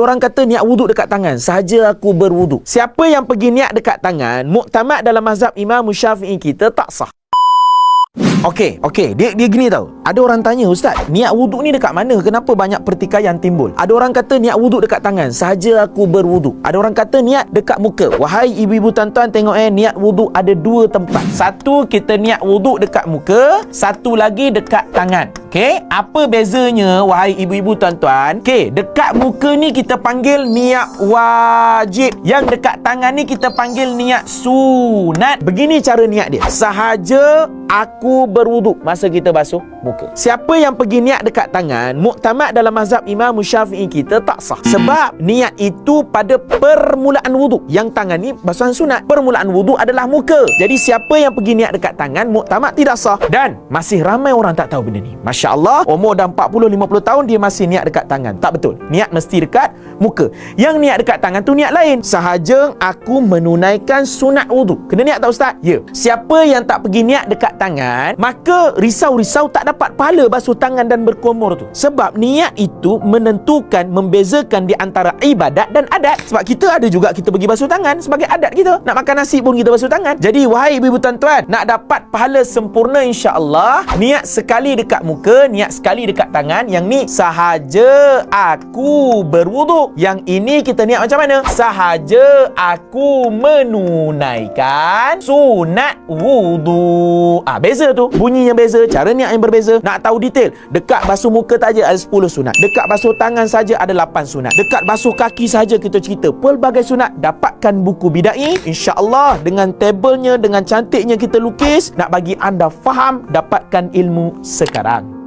Orang kata niat wuduk dekat tangan Sahaja aku berwuduk. Siapa yang pergi niat dekat tangan Muktamad dalam mazhab Imam Syafi'i kita tak sah Okey, okey. Dia dia gini tau. Ada orang tanya, "Ustaz, niat wuduk ni dekat mana? Kenapa banyak pertikaian timbul?" Ada orang kata niat wuduk dekat tangan, sahaja aku berwuduk. Ada orang kata niat dekat muka. Wahai ibu-ibu tuan-tuan, tengok eh, niat wuduk ada dua tempat. Satu kita niat wuduk dekat muka, satu lagi dekat tangan. Okey, apa bezanya wahai ibu-ibu tuan-tuan? Okey, dekat muka ni kita panggil niat wajib. Yang dekat tangan ni kita panggil niat sunat. Begini cara niat dia. Sahaja aku berwuduk masa kita basuh muka. Siapa yang pergi niat dekat tangan, muktamad dalam mazhab Imam Syafi'i kita tak sah. Sebab niat itu pada permulaan wuduk. Yang tangan ni basuhan sunat. Permulaan wuduk adalah muka. Jadi siapa yang pergi niat dekat tangan, muktamad tidak sah. Dan masih ramai orang tak tahu benda ni. Masya Allah, umur dah 40-50 tahun dia masih niat dekat tangan. Tak betul. Niat mesti dekat muka. Yang niat dekat tangan tu niat lain. Sahaja aku menunaikan sunat wuduk. Kena niat tak Ustaz? Ya. Siapa yang tak pergi niat dekat tangan, maka risau-risau tak dapat pahala basuh tangan dan berkumur tu. Sebab niat itu menentukan, membezakan di antara ibadat dan adat. Sebab kita ada juga kita pergi basuh tangan sebagai adat kita. Nak makan nasi pun kita basuh tangan. Jadi wahai ibu-ibu tuan-tuan, nak dapat pahala sempurna insya-Allah, niat sekali dekat muka, niat sekali dekat tangan. Yang ni sahaja aku berwuduk. Yang ini kita niat macam mana? Sahaja aku menunaikan sunat wuduk. Ah beza tu. Bunyi yang beza, cara niat yang berbeza. Nak tahu detail? Dekat basuh muka saja ada 10 sunat. Dekat basuh tangan saja ada 8 sunat. Dekat basuh kaki saja kita cerita pelbagai sunat. Dapatkan buku bidai insya-Allah dengan tabelnya dengan cantiknya kita lukis nak bagi anda faham dapatkan ilmu sekarang.